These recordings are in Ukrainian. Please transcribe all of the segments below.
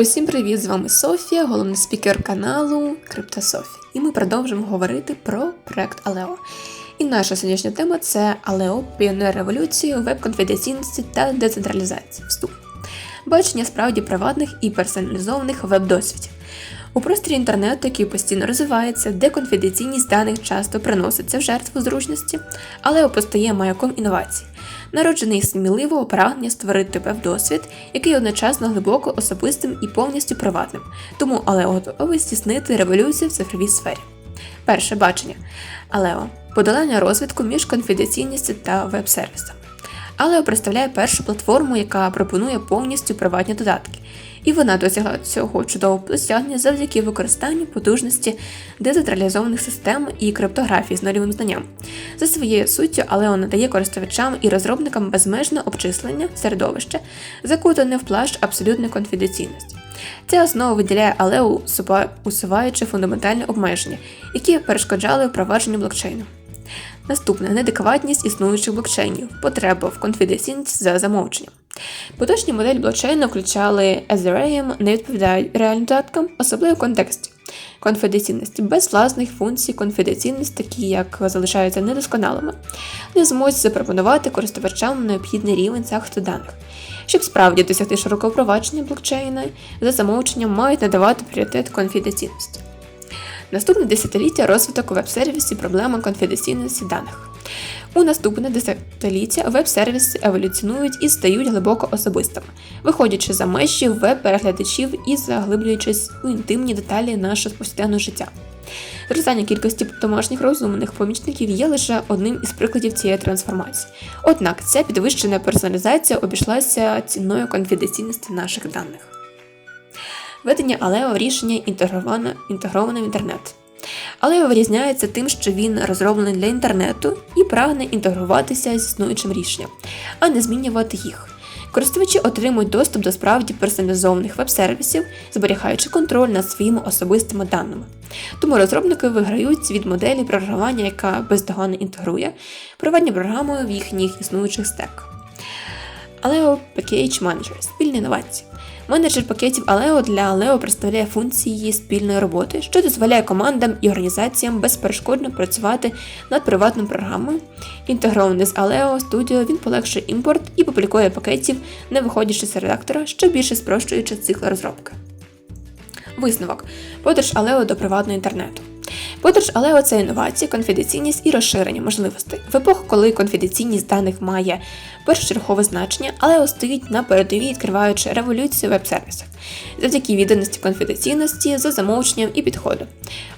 Усім привіт! З вами Софія, головний спікер каналу CryptoSophie. І ми продовжимо говорити про проект Aleo. І наша сьогоднішня тема це Aleo – піонер революції веб-конфіденційності та децентралізації. Вступ. Бачення справді приватних і персоналізованих веб-досвідів. У просторі інтернету, який постійно розвивається, де конфіденційність даних часто приноситься в жертву зручності, але постає маяком інновацій, народжений сміливого прагнення створити веб-досвід, який одночасно глибоко особистим і повністю приватним, тому Алео готовий здійснити революцію в цифровій сфері. Перше бачення Алео подолання розвитку між конфіденційністю та веб-сервісом. Алео представляє першу платформу, яка пропонує повністю приватні додатки, і вона досягла цього чудового досягнення завдяки використанню потужності децентралізованих систем і криптографії з нульовим знанням. За своєю суттю, Алео надає користувачам і розробникам безмежне обчислення середовище, закутане в плащ абсолютної конфіденційності. Ця основа виділяє Алео, усуваючи фундаментальні обмеження, які перешкоджали впровадженню блокчейну. Наступне неадекватність існуючих блокчейнів, потреба в конфіденційності за замовченням. Поточні моделі блокчейну включали Ethereum, не відповідають реальним додаткам, особливо в контексті конфіденційності, без власних функцій конфіденційності, такі як залишаються недосконалими, не зможуть запропонувати користувачам необхідний рівень захисту даних. Щоб справді досягти широкого впровадження блокчейна, за замовченням мають надавати пріоритет конфіденційності. Наступне десятиліття розвиток веб-сервісів проблема конфіденційності даних. У наступне десятиліття веб-сервіси еволюціонують і стають глибоко особистими, виходячи за межі веб-переглядачів і заглиблюючись у інтимні деталі нашого повсякденного життя. Зростання кількості домашніх розумних помічників є лише одним із прикладів цієї трансформації. Однак ця підвищена персоналізація обійшлася ціною конфіденційності наших даних. Ведення Алео рішення інтегроване, інтегроване в інтернет. Алео вирізняється тим, що він розроблений для інтернету і прагне інтегруватися з існуючим рішенням, а не змінювати їх. Користувачі отримують доступ до справді персоналізованих веб-сервісів, зберігаючи контроль над своїми особистими даними. Тому розробники виграють від моделі програмування, яка бездоганно інтегрує приватні програми в їхніх існуючих стек. Aleo Package Manager спільні інновації. Менеджер пакетів Aleo для Aleo представляє функції спільної роботи, що дозволяє командам і організаціям безперешкодно працювати над приватними програмами. Інтегрований з Aleo Studio, він полегшує імпорт і публікує пакетів, не виходячи з редактора, що більше спрощуючи цикл розробки. Висновок. Подорож Aleo до приватного інтернету. Подорож Алео це інновації, конфіденційність і розширення можливостей. В епоху, коли конфіденційність даних має першочергове значення, Алео стоїть на передовій, відкриваючи революцію в веб-сервісах, завдяки відданості конфіденційності за замовченням і підходу.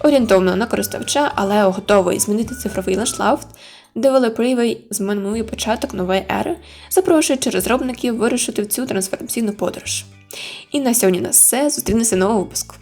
Орієнтовно на користувача, Алео готовий змінити цифровий ландшафт, девелоперівий змінує початок нової ери, запрошуючи розробників вирушити в цю трансформаційну подорож. І на сьогодні на все. Зустрінемося нового випуску.